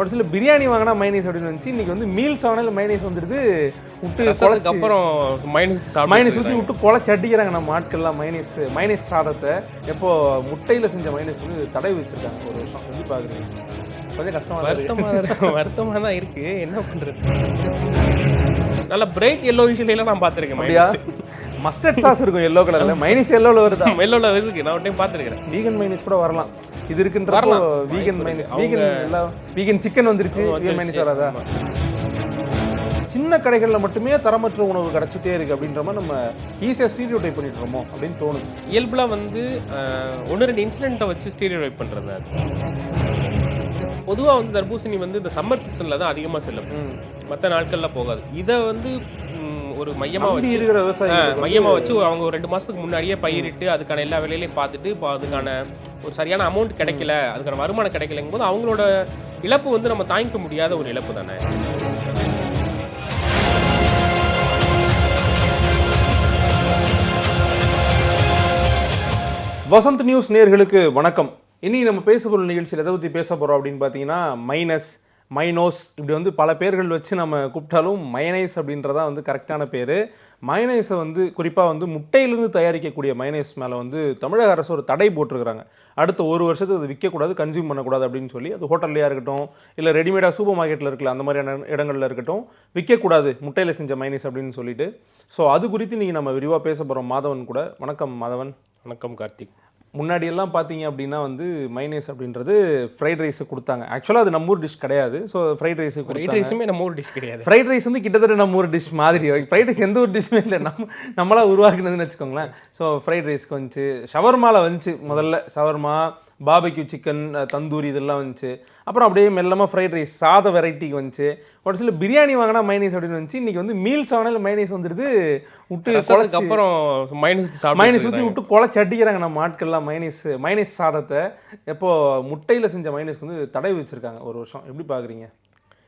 ஒரு சில பிரியாணி வாங்கினா மைனஸ் அப்படின்னு வந்துச்சு இன்னைக்கு வந்து மீல்ஸ் வாங்கினா மைனஸ் வந்துடுது. விட்டு அப்புறம் மைனஸ் மைனஸ் ஊற்றி விட்டு குழச்சி அடிக்கிறாங்க நம்ம ஆட்கள்லாம். மைனஸ் மைனஸ் சாதத்தை எப்போ முட்டையில் செஞ்ச மைனஸ் வந்து தடவி வச்சிருக்காங்க. ஒரு வருஷம் எப்படி பார்க்குறீங்க கொஞ்சம் கஷ்டமா தான் இருக்கு. வருத்தமாக வருத்தமாக தான் இருக்கு. என்ன பண்றது? நல்ல பிரைட் எல்லோ விஷயம் நான் பார்த்துருக்கேன் மஸ்டர்ட் சாஸ் இருக்கும் எல்லோ கலர்ல மைனஸ் எல்லோல வருதா? எல்லோல இருக்கு. நான் டைம் பார்த்துருக்கேன் வீகன் மைனஸ் கூட வரலாம். இது இருக்குன்றப்போ வரலாம். Vegan mayonnaise. வீகன் எல்லாம் வீகன் சிக்கன் வந்துருச்சு. வீகன் மைனஸ் வராதா? சின்ன கடைகளில் மட்டுமே தரமற்ற உணவு கிடைச்சிட்டே இருக்கு அப்படின்ற மாதிரி நம்ம ஈஸியாக ஸ்டீரியோ டைப் பண்ணிட்டு இருக்கோமோ அப்படின்னு தோணுது. இயல்புல வந்து ஒன்று ரெண்டு இன்சிடென்ட்டை வச்சு ஸ்டீரியோ ரைப் பண்ணுறது அது. பொதுவாக வந்து தர்பூசணி வந்து இந்த சம்மர் சீசனில் தான் அதிகமாக செல்லும். மற்ற நாட்களில் போகாது. இதை வந்து ஒரு மையமாக வச்சு இருக்கிற மையமாக வச்சு அவங்க ஒரு ரெண்டு மாதத்துக்கு முன்னாடியே பயிரிட்டு அதுக்கான எல்லா வேலையிலையும் பார்த்துட்டு இப்போ அதுக்கான ஒரு சரியான அமௌண்ட் கிடைக்கல அதுக்கான வருமானம் கிடைக்கலங்கும் போது அவங்களோட இழப்பு வந்து நம்ம தாங்கிக்க முடியாத ஒரு இழப்பு தானே? வசந்த் நியூஸ் நேர்களுக்கு வணக்கம். இனி நம்ம பேச போகிற நிகழ்ச்சியில் எதை பற்றி பேச போகிறோம் அப்படின்னு பார்த்தீங்கன்னா மைனஸ் மைனோஸ் இப்படி வந்து பல பேர்கள் வச்சு நம்ம கூப்பிட்டாலும் மயனைஸ் அப்படின்றதா வந்து கரெக்டான பேர். மயனைஸை வந்து குறிப்பாக வந்து முட்டையிலிருந்து தயாரிக்கக்கூடிய மயனைஸ் மேலே வந்து தமிழக அரசு ஒரு தடை போட்டிருக்கிறாங்க. அடுத்த ஒரு வருஷத்துக்கு அது விற்கக்கூடாது கன்சியூம் பண்ணக்கூடாது அப்படின்னு சொல்லி அது ஹோட்டல்லையாக இருக்கட்டும் இல்லை ரெடிமேடாக சூப்பர் மார்க்கெட்டில் இருக்கல அந்த மாதிரியான இடங்களில் இருக்கட்டும் விற்கக்கூடாது முட்டையில் செஞ்ச மைனஸ் அப்படின்னு சொல்லிட்டு. ஸோ அது குறித்து நீங்கள் நம்ம விரிவாக பேச போகிறோம் மாதவன் கூட. வணக்கம் மாதவன். வணக்கம் கார்த்திக். முன்னாடி எல்லாம் பார்த்தீங்க அப்படின்னா வந்து மைனேஸ் அப்படின்றது ஃப்ரைட் ரைஸ் கொடுத்தாங்க. ஆக்சுவலாக அது நம்ம ஊர் டிஷ் கிடையாது. ஸோ ஃப்ரைட் ரைஸ் ரைட் கொடுத்தாங்க. ரைஸுமே நம்ம ஒரு டிஷ் கிடையாது. ஃப்ரைட் ரைஸ் வந்து கிட்டத்தட்ட நம்ம ஒரு டிஷ் மாதிரி. ஃப்ரைட் ரைஸ் எந்த ஒரு டிஷ்மே இல்லை. நம்ம நம்மளா உருவாக்குனதுன்னு வச்சுக்கோங்களேன். ஸோ ஃப்ரைட் ரைஸ்க்கு வந்துச்சு ஷவர்மாவில் வந்துச்சு முதல்ல. ஷவர்மா பாபிக்யூ சிக்கன் தந்தூரி இதெல்லாம் வந்துச்சு. அப்புறம் அப்படியே மெல்லமாக ஃப்ரைட் ரைஸ் சாத வெரைட்டிக்கு வந்துச்சு. ஒரு சில பிரியாணி வாங்கினா மைனஸ் அப்படின்னு வந்துச்சு. இன்னைக்கு வந்து மீல்ஸ் வாங்கினா மைனஸ் வந்துடுது விட்டு ரசத்துக்கு அப்புறம் மைனஸ் மைனஸ் ஊற்றி விட்டு குழச்சி அடிக்கிறாங்க நம்ம ஆட்கள்லாம் மைனஸ் மைனஸ் சாதத்தை. எப்போ முட்டையில் செஞ்ச மைனஸ்க்கு வந்து தடவி வச்சிருக்காங்க ஒரு வருஷம். எப்படி பார்க்குறீங்க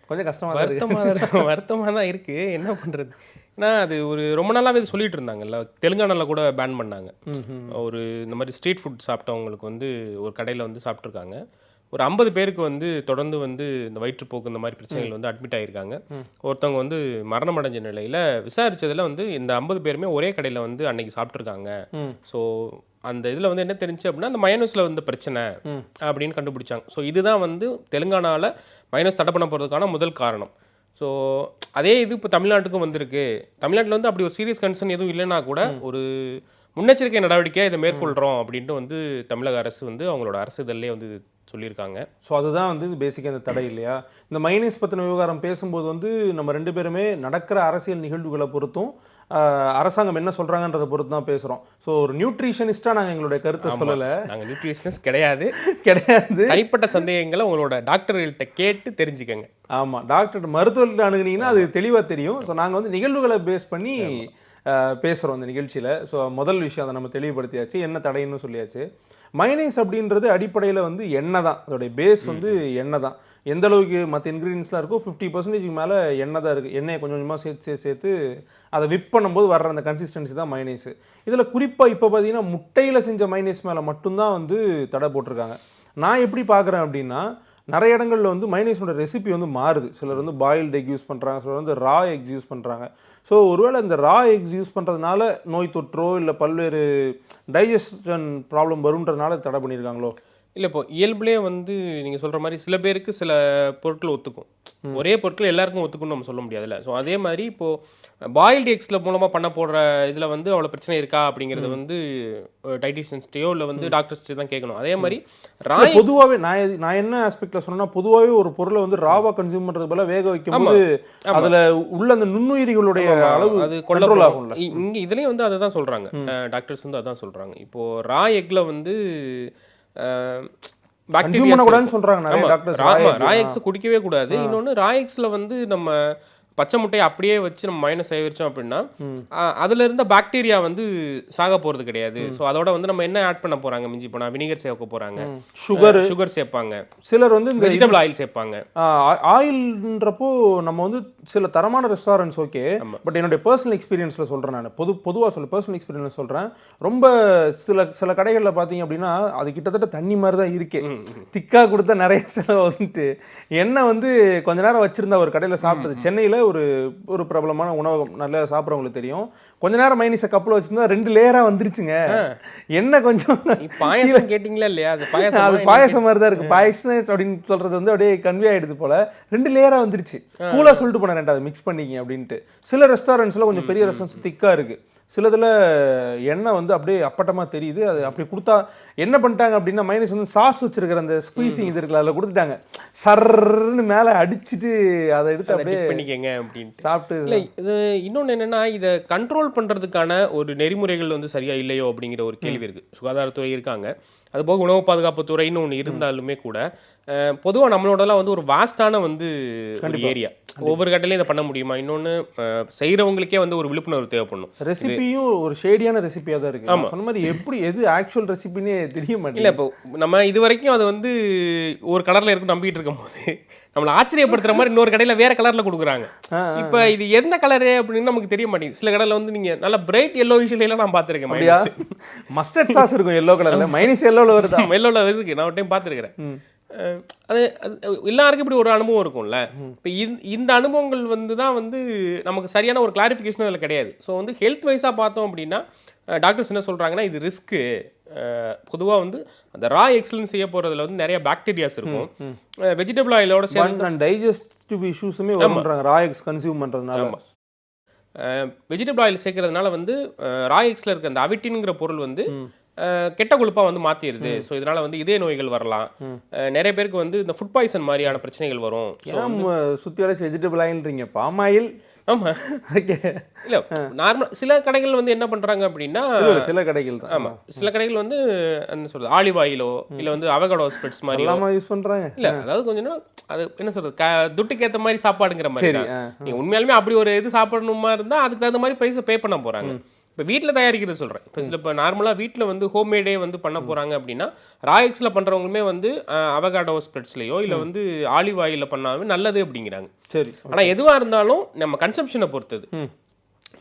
கொஞ்சம் கஷ்டமா தான் இருக்கு. வருத்தமாக தான் வருத்தமாக தான் இருக்கு. என்ன பண்றது? ஏன்னா அது ஒரு ரொம்ப நாளாவே இது சொல்லிட்டு இருந்தாங்கல்ல. தெலுங்கானால கூட பேன் பண்ணாங்க. ஒரு இந்த மாதிரி ஸ்ட்ரீட் ஃபுட் சாப்பிட்டவங்களுக்கு வந்து ஒரு கடையில் வந்து சாப்பிட்ருக்காங்க ஒரு ஐம்பது பேருக்கு வந்து தொடர்ந்து வந்து இந்த வயிற்றுப்போக்கு இந்த மாதிரி பிரச்சனைகள் வந்து அட்மிட் ஆகியிருக்காங்க ஒருத்தவங்க வந்து மரணம் அடைஞ்ச நிலையில் விசாரிச்சதுல வந்து இந்த ஐம்பது பேருமே ஒரே கடையில் வந்து அன்னைக்கு சாப்பிட்ருக்காங்க. ஸோ அந்த இதில் வந்து என்ன தெரிஞ்சு அப்படின்னா அந்த மைனஸில் வந்து பிரச்சனை. அப்படின்னு கண்டுபிடிச்சாங்க. ஸோ இதுதான் வந்து தெலுங்கானாவில் மைனஸ் தடை பண்ண போகிறதுக்கான முதல் காரணம். ஸோ அதே இது இப்போ தமிழ்நாட்டுக்கும் வந்திருக்கு. தமிழ்நாட்டில் வந்து அப்படி ஒரு சீரியஸ் கன்சர்ன் எதுவும் இல்லைன்னா கூட ஒரு முன்னெச்சரிக்கை நடவடிக்கையாக இதை மேற்கொள்கிறோம் அப்படின்ட்டு வந்து தமிழக அரசு வந்து அவங்களோட அரசு இதழ்லே வந்து சொல்லியிருக்காங்க. ஸோ அதுதான் வந்து பேசிக்காக இந்த தடை இல்லையா? இந்த மைனஸ் பற்றின விவகாரம் பேசும்போது வந்து நம்ம ரெண்டு பேருமே நடக்கிற அரசியல் நிகழ்வுகளை பொறுத்தும் அரசாங்கம் என்ன சொல்கிறாங்கன்றதை பொறுத்து தான் பேசுகிறோம் ஸோ ஒரு நியூட்ரிஷனிஸ்டாக நாங்கள் எங்களுடைய கருத்தை சொல்லலை. நாங்கள் நியூட்ரிஷனஸ் கிடையாது. கிடையாது. தனிப்பட்ட சந்தேகங்களை உங்களோட டாக்டர்கள்ட்ட கேட்டு தெரிஞ்சுக்கங்க. ஆமாம் டாக்டர் மருத்துவர்கிட்ட அணுகுனீங்கன்னா அது தெளிவாக தெரியும். ஸோ நாங்கள் வந்து நிகழ்வுகளை பேஸ் பண்ணி பேசுகிறோம் இந்த நிகழ்ச்சியில். ஸோ முதல் விஷயம் அதை நம்ம தெளிவுபடுத்தியாச்சு. என்ன தடைன்னு சொல்லியாச்சு. மைனஸ் அப்படின்றது அடிப்படையில் வந்து எண்ணெய் தான் அதோடைய பேஸ் வந்து எண்ணெய் தான் எந்த அளவுக்கு மற்ற இன்க்ரீடியன்ஸ்லாம் இருக்கோ ஃபிஃப்டி பர்சன்டேஜ்க்கு மேலே எண்ணெய் தான் இருக்குது எண்ணெயை கொஞ்சம் கொஞ்சமாக சேர்த்து சேர்த்து சேர்த்து அதை விப் பண்ணும்போது வர்ற அந்த கன்சிஸ்டன்சி தான் மைனஸ் இதில் குறிப்பாக இப்போ பார்த்தீங்கன்னா முட்டையில் செஞ்ச மைனஸ் மேலே மட்டும்தான் வந்து தடை போட்டிருக்காங்க. நான் எப்படி பார்க்குறேன் அப்படின்னா நிறைய இடங்களில் வந்து மைனஸோட ரெசிபி வந்து மாறுது. சிலர் வந்து பாயில்டு எக் யூஸ் பண்ணுறாங்க சிலர் வந்து ரா எக் யூஸ் பண்ணுறாங்க ஸோ ஒருவேளை இந்த ரா எக்ஸ் யூஸ் பண்ணுறதுனால நோய் தொற்றோ இல்லை பல்வேறு டைஜஷன் ப்ராப்ளம் வருன்றதுனால தடை பண்ணியிருக்காங்களோ இல்லை இப்போ இயல்புலேயே வந்து நீங்கள் சொல்கிற மாதிரி சில பேருக்கு சில பொருட்கள் ஒத்துக்கும். ஒரே பொருட்கள் எல்லாருக்கும் ஒத்துக்கும்னு நம்ம சொல்ல முடியாதுல்ல. ஸோ அதே மாதிரி இப்போது பாயில்டு எக்ஸில் மூலமாக பண்ண போடுற இதில் வந்து அவ்வளோ பிரச்சனை இருக்கா அப்படிங்கிறது வந்து டைட்டிஷியன்ஸ்டையோ இல்லை வந்து டாக்டர்ஸ்டே தான் கேட்கணும். அதே மாதிரி ராய் பொதுவாகவே நான் நான் என்ன ஆஸ்பெக்ட்ல சொன்னேன்னா பொதுவாகவே ஒரு பொருளை வந்து ராவா கன்சியூம் பண்றது போல வேக வைக்கும்போது. அதுல உள்ள அந்த நுண்ணுயிரிகளுடைய அளவு அது கண்ட்ரோல் கொள்ள ஆகும்ல. இங்கே இதுலேயும் வந்து அதை தான் சொல்கிறாங்க டாக்டர்ஸ் வந்து அதான் சொல்கிறாங்க இப்போது ரா எக்ல வந்து பாக்டீரியா சொல்றாங்க நிறைய டாக்டர்ஸ் ஆமா ராயெக்ஸ் குடிக்கவே கூடாது. இன்னொன்று ராயெக்ஸில் வந்து நம்ம பச்சை முட்டையை அப்படியே வச்சு நம்ம மைனஸ் வச்சோம் அப்படின்னா அதுல இருந்த பாக்டீரியா வந்து சாக போறது கிடையாது. ஸோ அதோட வந்து நம்ம என்ன ஆட் பண்ண போறாங்க? மிஞ்சி போனா வினிகர் சேர்க்க போறாங்க. சுகர் சுகர் சேர்ப்பாங்க. சிலர் வந்து இந்த வெஜிடபிள் ஆயில் சேர்ப்பாங்க. ஆயில்ன்றப்போ நம்ம வந்து சில தரமான ரெஸ்டாரண்ட்ஸ் ஓகே. பட் என்னுடைய பர்சனல் எக்ஸ்பீரியன்ஸில் சொல்கிறேன் நான். பொது பொதுவாக சொல்ல பர்சனல் எக்ஸ்பீரியன்ஸ் சொல்கிறேன் ரொம்ப சில சில கடைகளில் பார்த்தீங்க அப்படின்னா அது கிட்டத்தட்ட தண்ணி மாதிரி தான் இருக்கே. ம், ம். திக்கா கொடுத்தா நிறைய செலவு வந்துட்டு. எண்ணெய் வந்து கொஞ்ச நேரம் வச்சிருந்தா ஒரு கடையில் சாப்பிட்டது. சென்னையில் ஒரு ஒரு பிரபலமான உணவகம். நல்லா சாப்பிட்றவங்களுக்கு தெரியும். கொஞ்ச நேரம் மைனிஸை கப்பில் வச்சிருந்தா ரெண்டு லேயராக வந்துருச்சுங்க. எண்ணெய் கொஞ்சம் பாயாசம் கேட்டிங்களா இல்லையா? அது பாயாசம் அது பாயசம் மாதிரி தான் இருக்கு. பாயசம் அப்படின்னு சொல்றது வந்து அப்படியே கன்வே ஆயிடுது போல. ரெண்டு லேயரா வந்துருச்சு. கூலா சொல்லிட்டு போனேன் ரெண்டாவது. மிக்ஸ் பண்ணிங்க அப்படின்ட்டு. சில ரெஸ்டாரண்ட்ஸ்ல கொஞ்சம் பெரிய ரெஸ்டாரண்ட்ஸ் திக்கா இருக்கு. சிலதுல எண்ணெய் வந்து அப்படியே அப்பட்டமா தெரியுது. அது அப்படி கொடுத்தா என்ன பண்ணிட்டாங்க அப்படின்னா மைனஸ் வந்து சாஸ் வச்சிருக்கிற அந்த ஸ்குவீசிங் இது இருக்குல்ல அதில் கொடுத்துட்டாங்க. சர்ன்னு மேல அடிச்சிட்டு அதை எடுத்து அப்படியே பண்ணிக்கங்க அப்படின்னு சாப்பிட்டு இல்ல இது இன்னொன்னு என்னன்னா இதை கண்ட்ரோல் பண்றதுக்கான ஒரு நெறிமுறைகள் வந்து சரியா இல்லையோ அப்படிங்கிற ஒரு கேள்வி இருக்கு. சுகாதாரத்துறை இருக்காங்க. அது போக உணவு பாதுகாப்பு துறைன்னு ஒன்று இருந்தாலுமே கூட அஹ், பொதுவா நம்மளோடலாம் வந்து ஒரு வாஸ்டான வந்து ஏரியா ஒவ்வொரு கடையிலையும் இதை பண்ண முடியுமா? இன்னொன்று செய்கிறவங்களுக்கே வந்து ஒரு விழிப்புணர்வு தேவைப்படணும். ரெசிபியும் ஒரு ஷேடியான ரெசிபியா தான் இருக்கு. நான் சொன்ன மாதிரி எப்படி எது ஆக்சுவல் ரெசிபினே தெரிய இல்ல மாட்டேங்குது இப்போ நம்ம இது வரைக்கும் அது வந்து ஒரு கலர்ல இருக்கும் நம்பிட்டு இருக்கும் போது நம்மளை ஆச்சரியப்படுத்துற மாதிரி இன்னொரு கடையில வேற கலர்ல கொடுக்குறாங்க. இப்போ இது எந்த கலரு அப்படின்னு நமக்கு தெரிய மாட்டேங்குது. சில கடையில வந்து நீங்க நல்ல பிரைட் எல்லோ விஷயம் நான் பார்த்துருக்கேன் மஸ்டர்ட் சாஸ் இருக்கும் எல்லோ கலர்ல மைனஸ் எல்லோல வருதா? எல்லோல இருக்கு. நான் ஒரு டைம் பார்த்துருக்கிறேன். அது எல்லாருக்கும் இப்படி ஒரு அனுபவம் இருக்கும்ல. இப்போ இந்த அனுபவங்கள் வந்து தான் வந்து நமக்கு சரியான ஒரு கிளாரிஃபிகேஷன் அதில் கிடையாது. ஸோ வந்து ஹெல்த் வைஸாக பார்த்தோம் அப்படின்னா டாக்டர்ஸ் என்ன சொல்கிறாங்கன்னா இது ரிஸ்க்கு பொதுவாக வந்து அந்த ரா எக்ஸலன்ஸ் செய்ய போகிறதுல வந்து நிறைய பாக்டீரியாஸ் இருக்கும். வெஜிடபிள் ஆயிலோட சேர்ந்து டைஜஸ்டிவ் இஷ்யூஸுமே வரும்ன்றாங்க ராயக்ஸ் கன்சியூம் பண்றதுனால. வெஜிடபிள் ஆயில் சேர்க்கறதுனால வந்து ரா எக்ஸில் இருக்க அந்த அவிட்டின்ங்கிற பொருள் வந்து கெட்ட கொழுப்பா வந்து மாத்திடுது ஸோ இதனால வந்து இதய நோய்கள் வரலாம். நிறைய பேருக்கு வந்து இந்த ஃபுட் பாய்சன் மாதிரியான பிரச்சனைகள் வரும். சுத்தி வளர்ச்சி வெஜிடபிள் ஆயில்ன்றீங்க பாம் ஆயில் ஆமா. ஓகே. இல்ல நார்மல் சில கடைகள் வந்து என்ன பண்றாங்க அப்படின்னா சில கடைகள் தான். ஆமா. சில கடைகள் வந்து என்ன சொல்றது ஆலிவ் ஆயிலோ இல்ல வந்து அவகடோ ஸ்ப்ரெட்ஸ் மாதிரியோ. எல்லாமே யூஸ் பண்றாங்க. இல்ல அதாவது கொஞ்சம் அது என்ன சொல்றது க- துட்டுக்கு ஏத்த மாதிரி சாப்பாடுங்கிற மாதிரி. நீங்க உண்மையாலுமே அப்படி ஒரு இது சாப்பிடணுமா இருந்தா அதுக்கு தகுந்த மாதிரி பிரைஸ் பே பண்ண போறாங்க. இப்போ வீட்டில் தயாரிக்கிறது சொல்கிறேன் இப்போ சில இப்போ நார்மலாக வீட்டில் வந்து ஹோம்மேடே வந்து பண்ண போகிறாங்க அப்படின்னா ராயக்ஸில் பண்ணுறவங்களுமே வந்து அவகாடோ ஸ்ப்ரெட்ஸ்லையோ இல்லை வந்து ஆலிவ் ஆயிலில் பண்ணாவே நல்லது அப்படிங்கிறாங்க. சரி. ஆனால் எதுவாக இருந்தாலும் நம்ம கன்சம்ஷனை பொறுத்தது.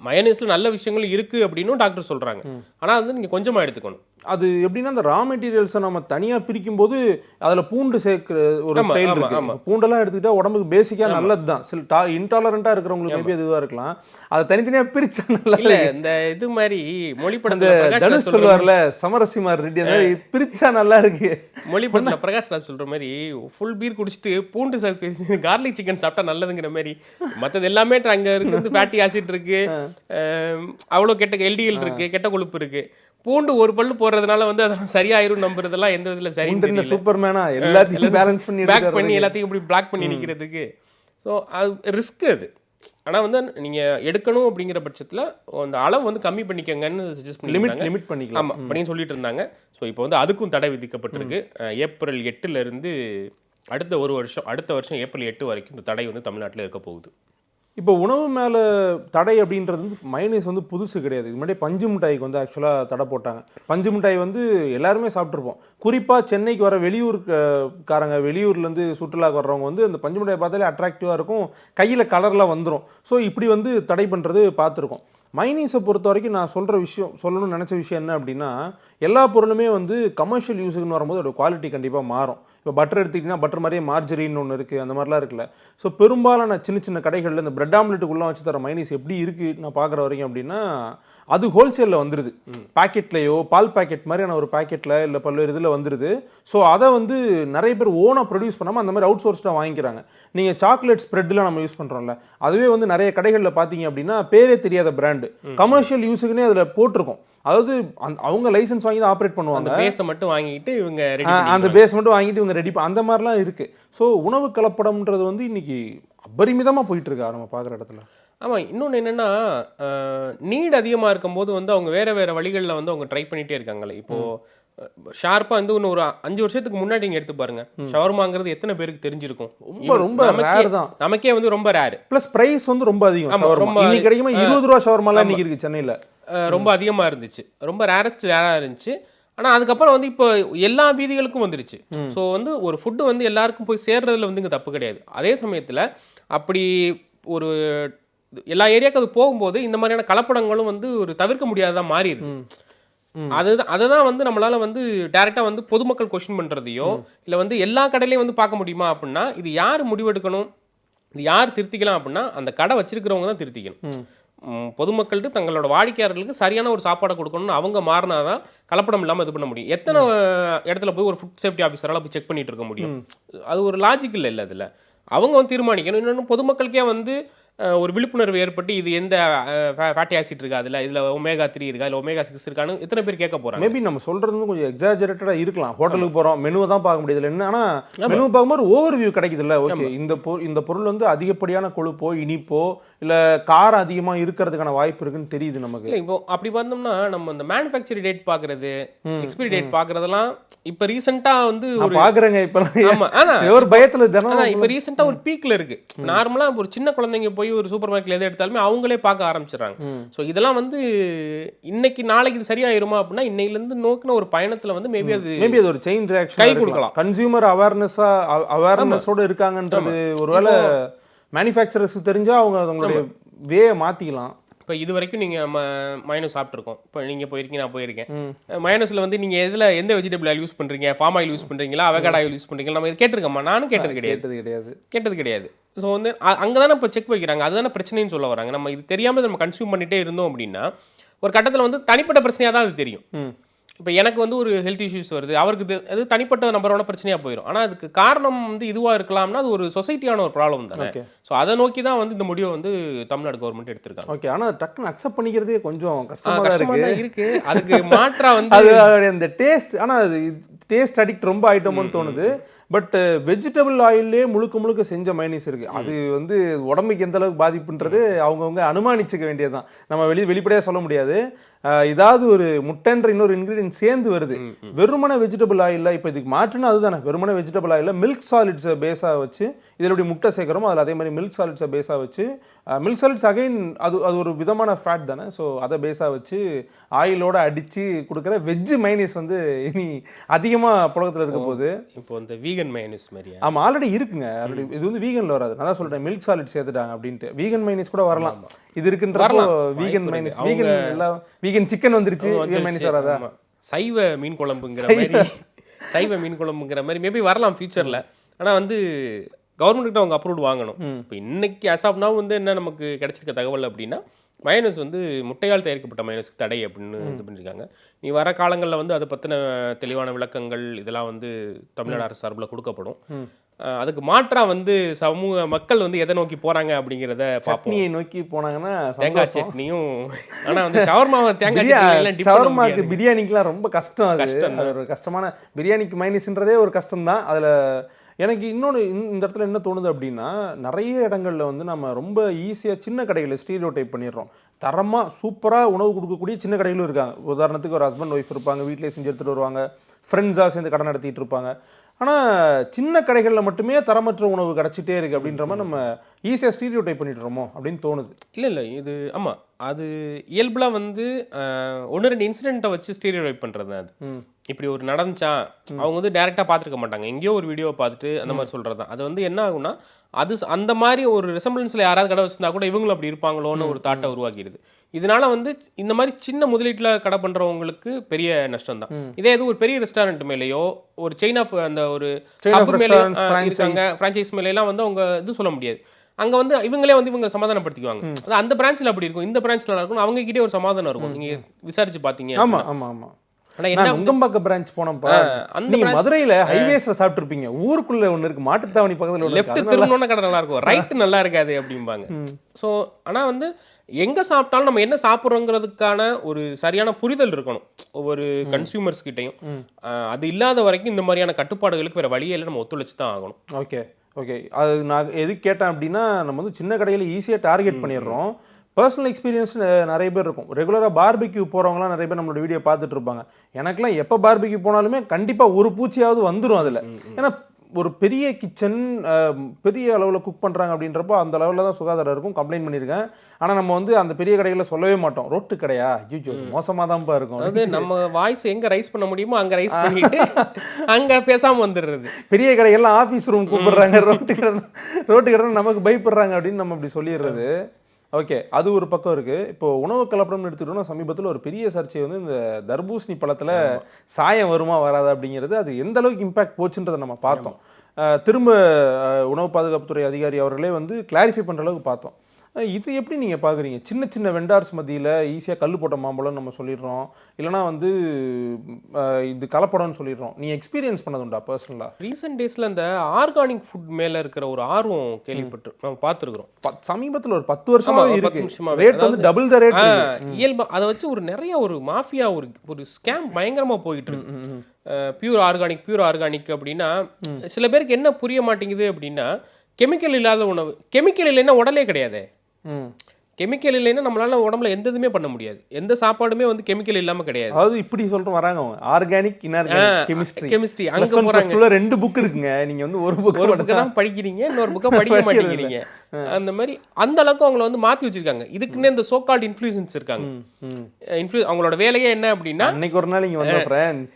மயனேஸில் நல்ல விஷயங்கள் இருக்குது அப்படின்னும் டாக்டர் சொல்கிறாங்க ஆனால் வந்து நீங்கள் கொஞ்சமாக எடுத்துக்கணும். அது எப்படின்னா அந்த ரா மெட்டீரியல்ஸை நம்ம தனியா பிரிக்கும் போது அதுல பூண்டு சேர்க்கிற ஒரு ஸ்டைல் இருக்கு. பூண்டெல்லாம் எடுத்துக்கிட்டா உடம்புக்கு பேசிக்கா நல்லது தான் சில இன்டாலரண்டா இருக்கிறவங்களுக்கு மேபி அதுவா இருக்கலாம். அதை தனித்தனியா பிரிச்சா நல்லா இல்ல இந்த இது மாதிரி மொழி அந்த படத்துல பிரகாஷ் ராஜ் தனுஷ் சொல்லுவார்ல சமரசிமார் ரெட்டி அந்த மாதிரி பிரிச்சா நல்லா இருக்கு. மொழி படத்துல பிரகாஷ் ராஜ் சொல்ற மாதிரி ஃபுல் பீர் குடிச்சிட்டு பூண்டு கார்லிக் சிக்கன் சாப்பிட்டா நல்லதுங்கிற மாதிரி. மத்தது எல்லாமே அங்க இருக்கு ஃபேட்டி ஆசிட் இருக்கு. அஹ், அவ்வளவு கெட்ட எல்டிஎல் இருக்கு கெட்ட கொழுப்பு இருக்கு. பூண்டு ஒரு பல்லு போடுறதுனால வந்து அதெல்லாம் சரியாயிரும் நம்புறதெல்லாம் எந்த விதத்துல சரி பூண்டு சூப்பர்மேனா எல்லாத்தையும் பேலன்ஸ் பண்ணி பேக் பண்ணி எல்லாத்தையும் இப்படி பிளாக் பண்ணி நிக்கிறதுக்கு. ஸோ அது ரிஸ்க் அது. ஆனா வந்து நீங்க எடுக்கணும் அப்படிங்கிற பட்சத்துல அந்த அளவு வந்து கம்மி பண்ணிக்கங்கன்னு சஜஸ்ட் பண்ணி லிமிட் லிமிட் பண்ணிக்கலாம். ஆமா அப்படின்னு சொல்லிட்டு இருந்தாங்க. ஸோ இப்போ வந்து அதுக்கும் தடை விதிக்கப்பட்டிருக்கு. ஏப்ரல் எட்டுல இருந்து அடுத்த ஒரு வருஷம் அடுத்த வருஷம் ஏப்ரல் எட்டு வரைக்கும் இந்த தடை வந்து தமிழ்நாட்டில் இருக்க போகுது. இப்போ உணவு மேலே தடை அப்படின்றது வந்து மைனஸ் வந்து புதுசு கிடையாது. இது முன்னாடி பஞ்சு மிட்டாய்க்கு வந்து ஆக்சுவலாக தடை போட்டாங்க. பஞ்சு மிட்டாய் வந்து எல்லாருமே சாப்பிட்ருப்போம் குறிப்பாக சென்னைக்கு வர வெளியூர் காரங்க வெளியூர்லேருந்து சுற்றுலாக்கு வர்றவங்க வந்து அந்த பஞ்சு மிட்டாய் பார்த்தாலே அட்ராக்டிவாக இருக்கும். கையில் கலர்லாம் வந்துடும் ஸோ இப்படி வந்து தடை பண்ணுறது பார்த்துருக்கோம். மைனீஸை பொறுத்த வரைக்கும் நான் சொல்கிற விஷயம் சொல்லணும்னு நினச்ச விஷயம் என்ன அப்படின்னா எல்லா பொருளுமே வந்து கமர்ஷியல் யூஸுக்குன்னு வரும்போது அதோட குவாலிட்டி கண்டிப்பாக மாறும். இப்போ பட்டர் எடுத்துக்கிட்டிங்கன்னா பட்டர் மாதிரியே மார்ஜரின்னு ஒன்று இருக்குது அந்த மாதிரிலாம் இருக்குல்ல. ஸோ பெரும்பாலான சின்ன சின்ன கடைகளில் இந்த பிரெட் ஆம்லெட்டுக்குள்ளே வச்சு தர மைனீஸ் எப்படி இருக்குது நான் பார்க்குற வரைக்கும் அப்படின்னா அது ஹோல்சேலில் வந்துடுது பாக்கெட்லேயோ பால் பாக்கெட் மாதிரியான ஒரு பாக்கெட்டில் இல்லை பல்வேறு இதில் வந்துடுது ஸோ அதை வந்து நிறைய பேர் ஓனாக ப்ரொடியூஸ் பண்ணாமல் அந்த மாதிரி அவுட் சோர்ஸ்டாக வாங்கிக்கிறாங்க. நீங்கள் சாக்லேட் ஸ்ப்ரெட்லாம் நம்ம யூஸ் பண்ணுறோம்ல அதுவே வந்து நிறைய கடைகளில் பார்த்தீங்க அப்படின்னா பேரே தெரியாத பிராண்டு கமர்ஷியல் யூஸுக்குன்னே அதில் போட்டிருக்கோம். அதாவது அவங்க லைசன்ஸ் வாங்கி தான் ஆப்ரேட் பண்ணுவாங்க. அந்த பேஸை மட்டும் வாங்கிட்டு இவங்க அந்த பேஸ் மட்டும் வாங்கிட்டு இவங்க ரெடி அந்த மாதிரிலாம் இருக்கு. ஸோ உணவு கலப்படம்ன்றது வந்து இன்னைக்கு அபரிமிதமா போயிட்டு இருக்கா நம்ம பார்க்குற இடத்துல. ஆமாம் இன்னொன்று என்னென்னா நீட் அதிகமாக இருக்கும்போது வந்து அவங்க வேறு வேறு வழிகளில் வந்து அவங்க ட்ரை பண்ணிகிட்டே இருக்காங்களே. இப்போது ஷார்ப்பாக வந்து இன்னும் ஒரு அஞ்சு வருஷத்துக்கு முன்னாடி நீங்கள் எடுத்து பாருங்க. ஷவர்மாங்கிறது எத்தனை பேருக்கு தெரிஞ்சிருக்கும்? ரொம்ப ரொம்ப ரேர் தான். நமக்கே வந்து ரொம்ப ரேரு ப்ளஸ் பிரைஸ் வந்து ரொம்ப அதிகம். ரொம்ப- இன்னைக்கு கிடைக்குமா இருபது ரூபா ஷவர்மாலாம் இன்னைக்கு இருக்கு சென்னையில. ரொம்ப அதிகமாக இருந்துச்சு. ரொம்ப ரேரஸ்ட் ரேராக இருந்துச்சு. ஆனால் அதுக்கப்புறம் வந்து இப்போ எல்லா வீதிகளுக்கும் வந்துருச்சு. ஸோ வந்து ஒரு ஃபுட்டு வந்து எல்லாருக்கும் போய் சேர்றதுல வந்து இங்கே தப்பு கிடையாது. அதே சமயத்தில் அப்படி ஒரு எல்லா ஏரியாவுக்கு அது போகும்போது இந்த மாதிரியான கலப்படங்களும் வந்து ஒரு தவிர்க்க முடியாததா மாறிடுது. அதுதான் அதை தான் வந்து நம்மளால வந்து டேரெக்டாக வந்து பொதுமக்கள் கொஸ்டின் பண்ணுறதையோ இல்லை வந்து எல்லா கடையிலையும் வந்து பார்க்க முடியுமா அப்படின்னா இது யார் முடிவெடுக்கணும்? இது யார் திருத்திக்கலாம் அப்படின்னா அந்த கடை வச்சிருக்கிறவங்க தான் திருத்திக்கணும். பொதுமக்கள்கிட்ட தங்களோட வாடிக்கையாளர்களுக்கு சரியான ஒரு சாப்பாடை கொடுக்கணும்னு அவங்க மாறினாதான் கலப்படம் இல்லாமல் இது பண்ண முடியும். எத்தனை இடத்துல போய் ஒரு ஃபுட் சேஃப்டி ஆஃபீஸரால் போய் செக் பண்ணிட்டு இருக்க முடியும்? அது ஒரு லாஜிக் இல்லை இல்லை அதில். அவங்க வந்து தீர்மானிக்கணும். இன்னொன்று பொதுமக்களுக்கே வந்து ஒரு விழிப்புணர்வு ஏற்பட்டு இது எந்த ஃபேட்டி ஆசிட் இருக்கா அதில்? இதில் ஒமேகா த்ரீ இருக்கா? இல்லை ஒமேகா சிக்ஸ் இருக்கான்னு எத்தனை பேர் கேட்க போகிறாங்க மேபி நம்ம வந்து கொஞ்சம் எக்ஸாஜரேட்டடா இருக்கலாம். ஹோட்டலுக்கு போறோம் மெனுவை தான் பார்க்க முடியுது என்ன? ஆனா மெனு பார்க்கும்போது ஓவர் வியூ கிடைக்குது இல்ல ஓகே இந்த பொருள் இந்த பொருள் வந்து அதிகப்படியான கொழுப்போ இனிப்போ இல்ல காரம் அதிகமா இருக்கிறதுக்கான வாய்ப்பு இருக்குன்னு தெரியுது நமக்கு. இல்லை இப்போ அப்படி பார்த்தோம்னா நம்ம இந்த மேனுஃபேக்சரி டேட் பார்க்குறது எக்ஸ்பிரி டேட் பார்க்குறதெல்லாம் இப்போ ரீசெண்டாக வந்து ஒரு நான் பாக்குறேங்க இப்ப ஆமா ஆனா ஒரு பயத்துல இப்ப ரீசெண்டா ஒரு பீக்ல இருக்கு. நார்மலா ஒரு சின்ன குழந்தைங்க போய் ஒரு சூப்பர் மார்க்கெட்ல எதை எடுத்தாலுமே அவங்களே பார்க்க ஆரம்பிச்சிடுறாங்க. சோ இதெல்லாம் வந்து இன்னைக்கு நாளைக்கு இது சரியாயிருமா அப்படின்னா இன்னையில இருந்து நோக்கின ஒரு பயணத்துல வந்து மேபி அது மேபி அது ஒரு செயின் ரியாக்ஷன் கை கொடுக்கலாம். கன்சியூமர் அவேர்னஸா அவேர்னஸோட இருக்காங்கன்றது ஒருவேளை மேனுஃபேக்சரர்ஸ்க்கு தெரிஞ்சா அவங்க அவங்களுடைய வே மாத்திக்கலாம். இப்போ இது வரைக்கும் நீங்க மயனஸ் சாப்பிட்ருக்கோம் இப்போ நீங்க போயிருக்கீங்க நான் போயிருக்கேன். மயனஸ்ல வந்து நீங்க எதுல எந்த வெஜிடபிள் ஆயில் யூஸ் பண்றீங்க? ஃபார்ம் ஆயில் யூஸ் பண்றீங்களா? அவகேட் ஆயில் யூஸ் பண்றீங்களா? நம்ம இது கேட்டிருக்கோமா நானும் கேட்டது கிடையாது. கேட்டது கிடையாது. கேட்டது கிடையாது. ஸோ வந்து அங்கே தானே இப்போ செக் வைக்கிறாங்க. அதுதானே பிரச்சனைன்னு சொல்ல வராங்க. நம்ம இது தெரியாமல் நம்ம கன்சியூம் பண்ணிட்டே இருந்தோம் அப்படின்னா ஒரு கட்டத்தில் வந்து தனிப்பட்ட பிரச்சனையாக தான் அது தெரியும். இப்போ எனக்கு வந்து ஒரு ஹெல்த் இஷ்யூஸ் வருது. அவருக்கு இது அது தனிப்பட்ட நபரோட பிரச்சனையாக போயிடும் ஆனால் அதுக்கு காரணம் வந்து இதுவாக இருக்கலாம்னா அது ஒரு சொசைட்டியான ஒரு ப்ராப்ளம் தானே. ஸோ அதை நோக்கி தான் வந்து இந்த முடிவை வந்து தமிழ்நாடு கவர்மெண்ட் எடுத்திருக்காங்க. ஓகே. ஆனா டக்குன்னு அக்செப்ட் பண்ணிக்கிறதே கொஞ்சம் ஆ, கஷ்டமா தான் கஷ்டமா இருக்கு. அதுக்கு மாற்றா வந்து அது அந்த டேஸ்ட் ஆனா அது டேஸ்ட் அடிக்ட் ரொம்ப ஆயிட்டோமோன்னு தோணுது. பட் வெஜிடபிள் ஆயிலே முழுக்க முழுக்க செஞ்ச மைனஸ் இருக்கு. அது வந்து உடம்புக்கு எந்த அளவுக்கு பாதிப்புன்றது அவங்கவுங்க அனுமானிச்சுக்க வேண்டியதுதான். நம்ம வெளி வெளிப்படையா சொல்ல முடியாது. இதாவது ஒரு முட்டைன்ற இன்னொரு இன்கிரீடியன்ட் சேர்ந்து வருது. வெறுமன வெஜிடபிள் ஆயில்ல இப்போ இதுக்கு மாற்றுனா அதுதானே. வெறுமன வெஜிடபிள் ஆயில்ல மில்க் சாலிட்ஸை பேஸாக வச்சு இதில் எப்படி முட்டை சேர்க்குறோமோ அதில் அதே மாதிரி மில்க் சாலிட்ஸை பேஸாக வச்சு மில்க் சாலிட்ஸ் அகைன் அது அது ஒரு விதமான ஃபேட் தானே. ஸோ அதை பேஸாக வச்சு ஆயிலோட அடித்து கொடுக்குற வெஜ்ஜு மைனஸ் வந்து இனி அதிகமாக புழக்கத்தில் இருக்க போகுது. இப்போ இந்த வீகன் மைனஸ் மாதிரியா? ஆமாம் ஆல்ரெடி இருக்குங்க. ஆல்ரெடி இது வந்து வீகனில் வராது. நான் தான் சொல்லிட்டேன் மில்க் சாலிட் சேர்த்துட்டாங்க அப்படின்ட்டு. வீகன் மைனஸ் கூட வரலாம். இது இருக்குன்றப்போ வரலாம். Vegan mayonnaise. வீகன் எல்லாம் வீகன் சிக்கன் வந்துருச்சு வீகன். மைனஸ் வராதா. சைவ மீன் குழம்புங்கிற மாதிரி. சைவ மீன் குழம்புங்கிற மாதிரி. மேபி வரலாம் ஃபியூச்சரில் ஆனா வந்து கவர்மெண்ட் கிட்ட அவங்க அப்ரூவ் வாங்கணும். இப்போ இன்னைக்கு now வந்து என்ன நமக்கு கிடைச்சிருக்க தகவல் அப்படின்னா மயனஸ் வந்து முட்டையால் தயாரிக்கப்பட்ட மயனஸ்க்கு தடை அப்படின்னு இது பண்ணியிருக்காங்க நீ வர காலங்களில் வந்து அதை பற்றின தெளிவான விளக்கங்கள் இதெல்லாம் வந்து தமிழ்நாடு அரசு சார்பில் கொடுக்கப்படும். அதுக்கு மாற்றா வந்து சமூக மக்கள் வந்து எதை நோக்கி போறாங்க அப்படிங்கிறத சட்னியை நோக்கி போனாங்கன்னா தேங்காய். சட்னியும் ஆனா வந்து ஷவர்மாவை தேங்காய் சட்னி முடியாது. பிரியாணிக்குலாம் ரொம்ப கஷ்டம் அது. கஷ்டம் ஒரு கஷ்டமான பிரியாணிக்கு மைனஸ்ன்றதே ஒரு கஷ்டம் தான் அதில் எனக்கு இன்னொன்று இந்த இடத்துல என்ன தோணுது அப்படின்னா நிறைய இடங்கள்ல வந்து நம்ம ரொம்ப ஈஸியாக சின்ன கடைகளை ஸ்டீரியோ டைப் பண்ணிடுறோம். தரமாக சூப்பராக உணவு கொடுக்கக்கூடிய சின்ன கடைகளும் இருக்காங்க. உதாரணத்துக்கு ஒரு ஹஸ்பண்ட் ஒய்ஃப் இருப்பாங்க வீட்டிலே செஞ்சு எடுத்துகிட்டு வருவாங்க. ஃப்ரெண்ட்ஸாக சேர்ந்து கடை நடத்திட்டு இருப்பாங்க. ஆனால் சின்ன கடைகளில் மட்டுமே தரமற்ற உணவு கிடச்சிட்டே இருக்கு அப்படின்ற மாதிரி நம்ம ஈஸியாக ஸ்டீரியோ டைப் பண்ணிடுறோமோ அப்படின்னு தோணுது. இல்ல இல்ல இது ஆமா அது இயல்புல வந்து ஒன்று ரெண்டு இன்சிடென்ட்டை வச்சு ஸ்டீரியோ ரைப் பண்றது தான் அது. ம். இப்படி ஒரு நடந்துச்சா? அவங்க வந்து டைரக்டா பார்த்துருக்க மாட்டாங்க. எங்கேயோ ஒரு வீடியோ பார்த்துட்டு அந்த மாதிரி சொல்றது தான் அது வந்து என்ன ஆகும்னா அது அந்த மாதிரி ஒரு ரெசம்பிளன்ஸ்ல யாராவது கடை வச்சிருந்தா கூட இவங்களும் அப்படி இருப்பாங்களோன்னு ஒரு தாட்டை உருவாக்கிடுது. இதனால வந்து இந்த மாதிரி சின்ன முதலீட்டுல கடை பண்றவங்களுக்கு பெரிய நஷ்டம் தான் இதே இது ஒரு பெரிய ரெஸ்டாரண்ட் மேலேயோ ஒரு செயின் ஆஃப் அந்த ஒரு franchise. இருக்காங்க. ஃப்ரான்ச்சைஸ் மேலாம் வந்து அவங்க இது சொல்ல முடியாது. அங்க வந்து இவங்களே வந்து இவங்க சமாதானப்படுத்திக்குவாங்க. அது அந்த பிரான்ச்ல அப்படி இருக்கும். இந்த பிரான்ச்ல நல்லா இருக்கும் அவங்க கிட்டே ஒரு சமாதானம் இருக்கும். நீங்க விசாரிச்சு பாத்தீங்க ஆமா ஆமா ஆமா. ஆனா என்ன நான் நுங்கம்பாக்கம் பிரான்ச் போனப்ப அந்த மதுரையில ஹைவேஸ்ல சாப்பிட்டுருப்பீங்க. ஊருக்குள்ள ஒண்ணு இருக்கு. மாட்டுத்தாவணி பக்கத்துல லெஃப்ட் திரும்பணும்னா கடை நல்லா இருக்கும். ரைட் நல்லா இருக்காது அப்படிம்பாங்க. ஸோ ஆனா வந்து எங்க சாப்பிட்டாலும் நம்ம என்ன சாப்பிட்றோங்கிறதுக்கான ஒரு சரியான புரிதல் இருக்கணும். ஒவ்வொரு கன்சியூமர்ஸ் கிட்டையும். அது இல்லாத வரைக்கும் இந்த மாதிரியான கட்டுப்பாடுகளுக்கு வேற வழியே இல்லை. நம்ம ஒத்துழைச்சு தான் ஆகணும். ஓகே ஓகே அது நான் எதுக்கு கேட்டேன் அப்படின்னா நம்ம வந்து சின்ன கடையில ஈஸியாக டார்கெட் பண்ணிடுறோம். பர்சனல் எக்ஸ்பீரியன்ஸ் நிறைய பேர் இருக்கும். ரெகுலராக பார்பிக்யூ போகிறவங்களாம் நிறைய பேர் நம்மளோட வீடியோ பார்த்துட்டு இருப்பாங்க எனக்கெல்லாம் எப்போ பார்பிக்யூ போனாலுமே கண்டிப்பாக ஒரு பூச்சியாவது வந்துடும் அதில். ஏன்னா ஒரு பெரிய கிச்சன் பெரிய அளவில் குக் பண்ணுறாங்க அப்படின்றப்போ அந்த லெவலில் தான் சுகாதாரம் இருக்கும். கம்ப்ளைண்ட் பண்ணியிருக்கேன். ஆனால் நம்ம வந்து அந்த பெரிய கடைகளில் சொல்லவே மாட்டோம். ரோட்டு கடையா? ஐயோ மோசமாக தான்ப்பா இருக்கும். அதாவது நம்ம வாய்ஸ் எங்க ரைஸ் பண்ண முடியுமோ அங்க ரைஸ் பண்ணிட்டு அங்க பேசாம வந்துடுறது. பெரிய கடைகள்லாம் ஆஃபீஸ் ரூம் கூப்பிடுறாங்க. ரோட்டு கடை ரோட்டு கடை நமக்கு பயப்படுறாங்க அப்படின்னு நம்ம இப்படி சொல்லிடுறது. ஓகே அது ஒரு பக்கம் இருக்கு. இப்போ உணவு கலப்படம்னு எடுத்துக்கிட்டோம்னா சமீபத்தில் ஒரு பெரிய சர்ச்சை வந்து இந்த தர்பூசணி பழத்துல சாயம் வருமா வராதா அப்படிங்கிறது அது எந்த அளவுக்கு இம்பாக்ட் போச்சுன்றதை நம்ம பார்த்தோம். திரும்ப உணவு பாதுகாப்புத்துறை அதிகாரி அவர்களே வந்து கிளாரிஃபை பண்ற அளவுக்கு பார்த்தோம். இது எப்படி நீங்க பாக்குறீங்க? சின்ன சின்ன வெண்டார்ஸ் மத்தியில ஈஸியா கல் போட்ட மாம்பழம் நம்ம சொல்லிடுறோம். இல்லைனா வந்து இது கலப்படம்னு சொல்லிடுறோம். நீ எக்ஸ்பீரியன்ஸ் பண்ணதுண்டா பர்சனலா ரீசெண்ட் டேஸ்ல இந்த ஆர்கானிக் ஃபுட் மேல இருக்கிற ஒரு ஆர்வம் கேள்விப்பட்டு நம்ம பார்த்துருக்குறோம் சமீபத்துல ஒரு பத்து வருஷமா இருக்கு. ரேட் வந்து டபுள் த ரேட் இயல்பா அதை வச்சு ஒரு நிறைய ஒரு மாஃபியா ஒரு ஒரு ஸ்கேம் பயங்கரமா போயிட்டு இருக்கு. பியூர் ஆர்கானிக் பியூர் ஆர்கானிக் அப்படின்னா சில பேருக்கு என்ன புரிய மாட்டேங்குது அப்படின்னா கெமிக்கல் இல்லாத உணவு. கெமிக்கல் இல்லைன்னா உடலே கிடையாது. கெமிக்கல் இல்லைன்னா நம்மளால உடம்புல எந்த இதுவுமே பண்ண முடியாது. எந்த சாப்பாடுமே வந்து கெமிக்கல் இல்லாம கிடையாது. அதாவது இப்படி சொல்லிட்டு வராங்க அவங்க. ஆர்கானிக் கெமிஸ்ட்ரி கெமிஸ்ட்ரி அங்க போறாங்க. ரெண்டு புக் இருக்குங்க. நீங்க வந்து ஒரு புக் ஒரு புக்கை தான் படிக்கிறீங்க இன்னொரு புக்கை படிக்க மாட்டேங்கிறீங்க. அந்த மாதிரி அந்த அளவுக்கு அவங்கள வந்து மாத்தி வச்சிருக்காங்க. இதுக்குன்னே இந்த சோகால்ட் இன்ஃப்ளூயன்ஸ் இருக்காங்க. இன்ஃப்ளூ அவங்களோட வேலையே என்ன அப்படின்னா அன்னைக்கு ஒரு நாள் இங்க வந்த ஃப்ரெண்ட்ஸ்